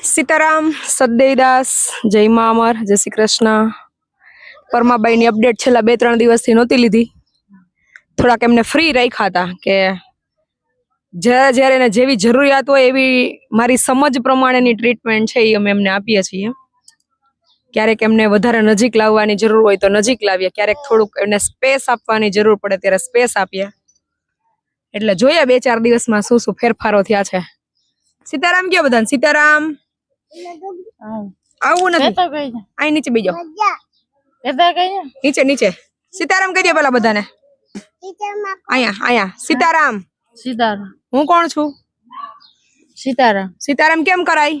સીતારામ સદદેવદાસ જય મા અમર, જય શ્રી કૃષ્ણ. પરમાબાઈની અપડેટ છેલ્લા બે, ત્રણ દિવસથી નહોતી લીધી. થોડાક એમને ફ્રી રાખ્યા હતા કે જ્યારે જ્યારે એને જેવી જરૂરિયાત હોય એવી મારી સમજ પ્રમાણેની ટ્રીટમેન્ટ છે એ અમે એમને આપીએ છીએ. ક્યારેક એમને વધારે નજીક લાવવાની જરૂર હોય તો નજીક લાવીએ. ક્યારેક થોડુંક એમને સ્પેસ આપવાની જરૂર પડે ત્યારે સ્પેસ આપીએ. એટલે જોઈએ બે, ચાર દિવસમાં શું શું ફેરફારો થયા છે. સીતારામ કયો બધાને? સીતારામ આવું નથી. અહીં નીચે બીજો નીચે નીચે. સીતારામ કહી પેલા બધાને. અહીંયા અહીંયા. સીતારામ. સીતારામ. હું કોણ છું? સીતારામ. સીતારામ કેમ કરાય?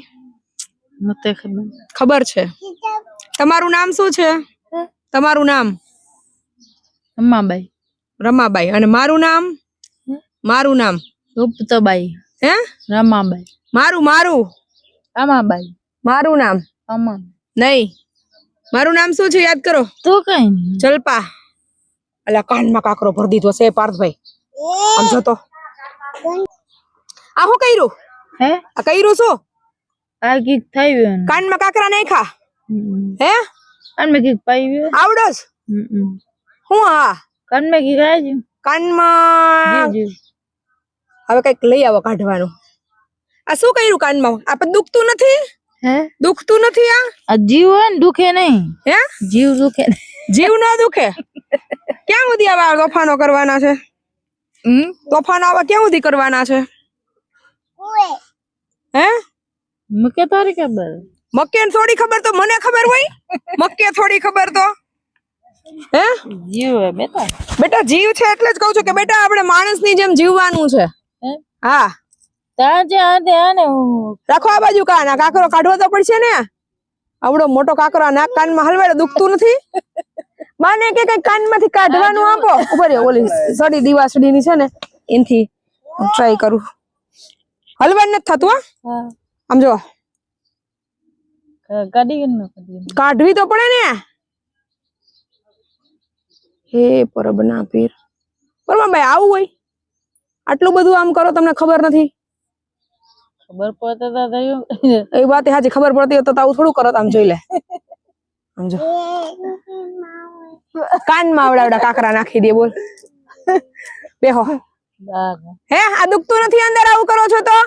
મતે ખબર ખબર છે. તમારું નામ શું છે? તમારું નામ? રમાબાઈ. રમાબાઈ. અને મારું નામ? મારું નામ? ગુપ્તબાઈ. હે? રમાબાઈ. મારું મારું. અમાબાઈ મારું નામ? અમા નહીં. મારું નામ શું છે યાદ કરો? તું કઈ નહીં. જલપા. અલા કાનમાં કાકરો ભરી દીધો છે પાર્થભાઈ. આમ જોતો આ શું કર્યું? હે? આ કર્યું શું? આ કીક થયું કાનમાં કાકરા નાખ્યા? હે? કાન મેં કીક પાયું આવડો જ. હું હા કાન મેં કીક આવ્યું કાનમાં. જીવ હવે કંઈક લઈ આવો કાઢવાનું. આ શું કર્યું કાનમાં? આપણે પણ દુખતું નથી? હે? દુખતું નથી આ? જીવ હોય ને દુખે નહીં. હે? જીવ દુખે જીવ ના દુખે? ક્યાં સુધી આવા તોફાનો કરવાના છે? હમ? તોફાનો આવા ક્યાં સુધી કરવાના છે? હે? મકે તારી ખબર? મક્કે થોડી ખબર તો મને ખબર હોય? મક્કે થોડી ખબર તો? હે? જીવ હે બેટા. બેટા જીવ છે એટલે જ કહું છું કે બેટા આપણે માણસની જેમ જીવવાનું છે. હા. ત્યાં ને રાખો આ બાજુ કાન કાકરો કાઢવો તો પડશે ને. આવડો મોટો કાકરો આ નાક કાનમાં હલવાડે દુખતું નથી. માને કે કઈ કાનમાંથી કાઢવાનું આપો. ઉપર ઓલી સડી દીવાસડી ની છે ને એનથી ટ્રાય કરું. હલવાડ નથી થતું હા. આમ જો. કાઢવી તો પડે ને. હે પરબના પીર. પરમાભાઈ આવું હોય? આટલું બધું આમ કરો તમને ખબર નથી? ખબર પડતા તો થયું? એ વાત હાજી ખબર પડતી તો તો આવું થોડું કરો આમ જોઈ લે. આમ જો. કાનમાં આવડાવડા કાકરા નાખી દે બોલ. બેહો. હે આ દુખતું નથી અંદર આવું કરો છો તો?